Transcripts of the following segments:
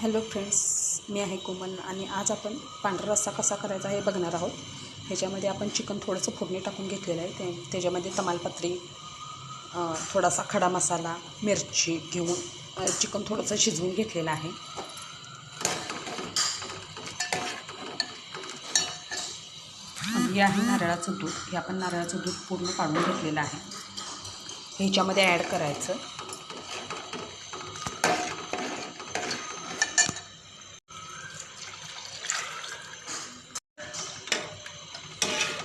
Hello friends मी आहे कोमल आणि आज आपण पांढरा रस्सा कसा करायचा हे बघणार आहोत. ह्याच्यामध्ये आपण चिकन थोडंसं फोडणी टाकून घेतलेलं आहे. ते त्याच्यामध्ये तमालपत्री थोडासा खडा मसाला मिरची घेऊन चिकन थोडंसं शिजवून घेतलेलं आहे. हे आहे नारळाचं दूध. हे आपण नारळाचं दूध पूर्ण काढून घेतलेलं आहे. ह्याच्यामध्ये ॲड करायचं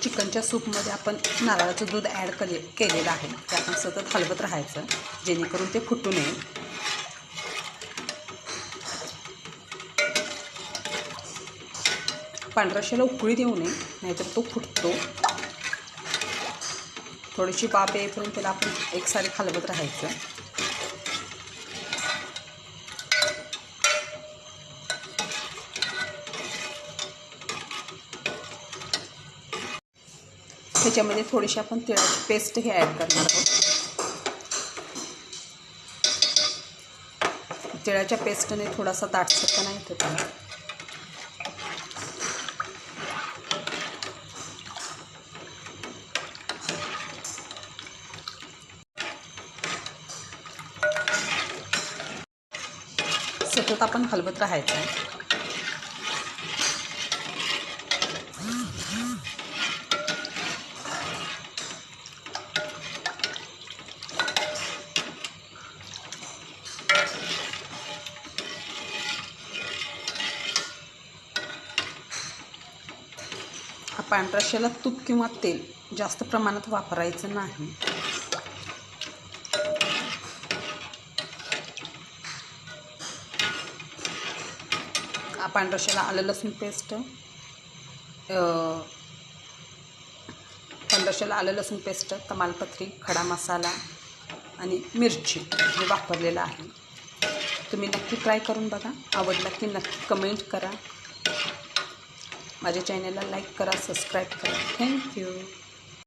चिकनच्या सूपमध्ये आपण नारळाचं दूध ॲड केले केलेलं आहे. ते आपण सतत हलवत राहायचं जेणेकरून ते फुटू नये. पांढऱ्याशाला उकळी देऊ नये नाहीतर तो फुटतो. थोडीशी बाप येईपर्यंत त्याला आपण एकसारी हलवत राहायचं. त्याच्यामध्ये थोडीशी आपण तिळाची पेस्ट हे ॲड करणार आहोत. तिळाच्या पेस्टने थोडासा दाटसरपणा येतो त्याला सतत आपण हलवत राहायचं आहे. हा पांढऱ्या शेला तूप किंवा तेल जास्त प्रमाणात वापरायचं नाही. हा पांढऱ्या आलं लसूण पेस्ट. पांढऱ्या आलं लसूण पेस्ट तमालपत्री खडा मसाला आणि मिरची हे वापरलेलं आहे. तुम्ही नक्की ट्राय करून बघा. आवडला की नक्की कमेंट करा. माझ्या चॅनलला लाईक करा सबस्क्राईब करा. थँक्यू.